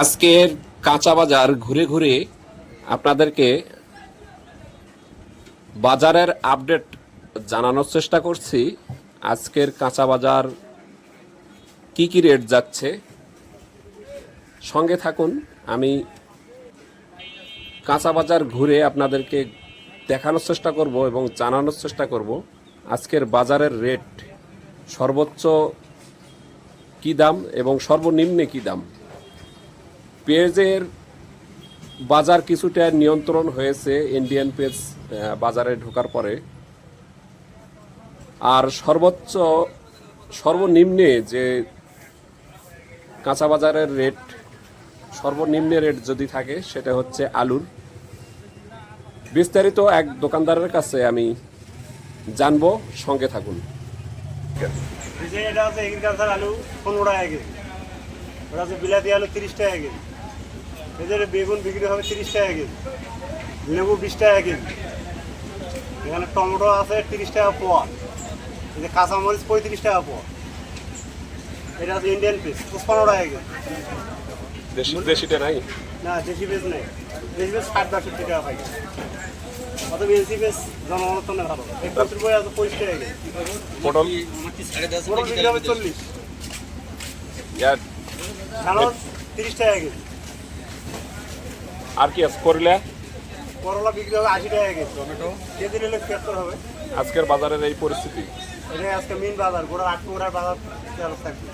আজকের কাঁচা বাজার ঘুরে ঘুরে আপনাদেরকে বাজারের আপডেট জানানোর চেষ্টা করছি। আজকের কাঁচা বাজার কি কি রেট যাচ্ছে? সঙ্গে থাকুন, আমি কাঁচা বাজার ঘুরে আপনাদেরকে দেখানোর চেষ্টা করব এবং জানানোর চেষ্টা করব আজকের বাজারের রেট, সর্বোচ্চ কি দাম এবং সর্বনিম্নে কি দাম। পেঁয়াজের বাজার কিছুটা নিয়ন্ত্রণ হয়েছে ইন্ডিয়ান আহ, বাজারে ঢোকার পরে। আর সর্বোচ্চ সর্বনিম্নে যে কাঁচা বাজারের রেট সর্বনিম্নে রেট যদি থাকে সেটা হচ্ছে আলুর। বিস্তারিত এক দোকানদারের কাছে আমি জানব সঙ্গে থাকুন। এটা এগ্রিকালচার আলু পনেরো টাকা কেজি। ওটা বিলাতি আলু তিরিশ টাকা কেজি। যে বেগুন বিক্রি হবে তিরিশ টাকা কেজি লেবু বিশ টাকা কেজি। এখানে টমেটো আছে তিরিশ টাকা পোয়া এই কাঁচামরিচ পঁয়ত্রিশ টাকা পোয়া। এটা আছে ইন্ডিয়ান পিস পনেরো টাকা কেজি। দেশি দেশিটা নাই? না দেশি পেস নেই। দেশি পেস ষাট বাষট্টি টাকা পাই অত এনসি পেস জনগণের ভালো। একত্রিশ বই আছে পঁচিশ টাকা কেজি। পটল? বিক্রি হবে চল্লিশ। ঢালস তিরিশ টাকা কেজি। আর কি আছে করলে? করলা বিক্রি হবে আশি টাকা কেজি টমেটো। কেজি নিলে তিয়াত্তর হবে। আজকের বাজারের এই পরিস্থিতি। এটাই আজকে মেন বাজার গোড়ার আট গোড়ার বাজার চালু থাকবে।